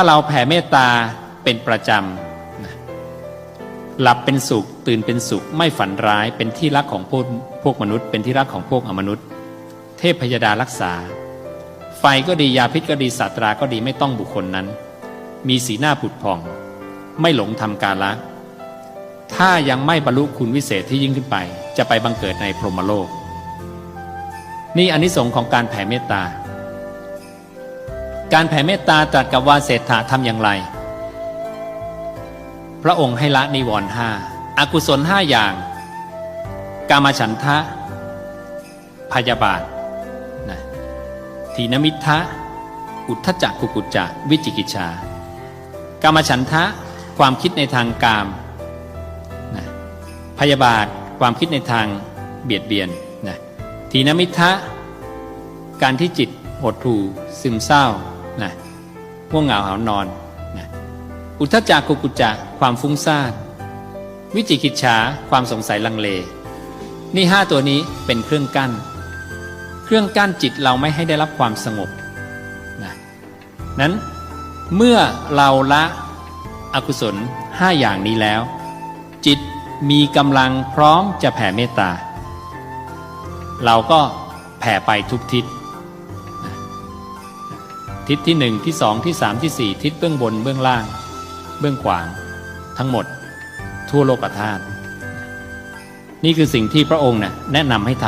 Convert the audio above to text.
ถ้าเราแผ่เมตตาเป็นประจำนะหลับเป็นสุข ตื่นเป็นสุข ไม่ฝันร้าย เป็นที่รักของพวกพวกมนุษย์ เป็นที่รักของพวกอมนุษย์ เทพพยดารักษา ไฟก็ดียาพิษก็ดีสัตราก็ดีไม่ต้องบุคคลนั้น มีสีหน้าผุดผ่อง ไม่หลงทำกาละ ถ้ายังไม่บรรลุคุณวิเศษที่ยิ่งขึ้นไป จะไปบังเกิดในพรหมโลก นี่อนนิสงส์ของการแผ่เมตตา การแผ่เมตตาตรัสกับวาเศรษฐาทำอย่างไร พระองค์ให้ละนิวรณ์ห้าอากุศลห้าอย่าง กามฉันทะ พยาบาทนะทีนมิทะ อุทธจักกุกุจจะวิจิกิจชา กามฉันทะความคิดในทางกามนะพยาบาทความคิดในทางเบียดเบียนนะทีนมิทะ การที่จิตหดหู่ซึมเศร้า นะง่วงเหงาหานอนนะอุทธจักกุกุจจะความฟุ้งซ่านวิจิกิจฉาความสงสัยลังเล นี่ห้าตัวนี้เป็นเครื่องกั้น เครื่องกั้นจิตเราไม่ให้ได้รับความสงบนะนั้นเมื่อเราละอกุศลห้าอย่างนี้แล้ว จิตมีกำลังพร้อมจะแผ่เมตตา เราก็แผ่ไปทุกทิศ ทิศที่หนึ่งที่สองที่สามที่สี่ทิศเบื้องบนเบื้องล่าง เบื้องขวาง ทั้งหมด ทั่วโลกธาตุนี่คือสิ่งที่พระองค์นะแนะนำให้ท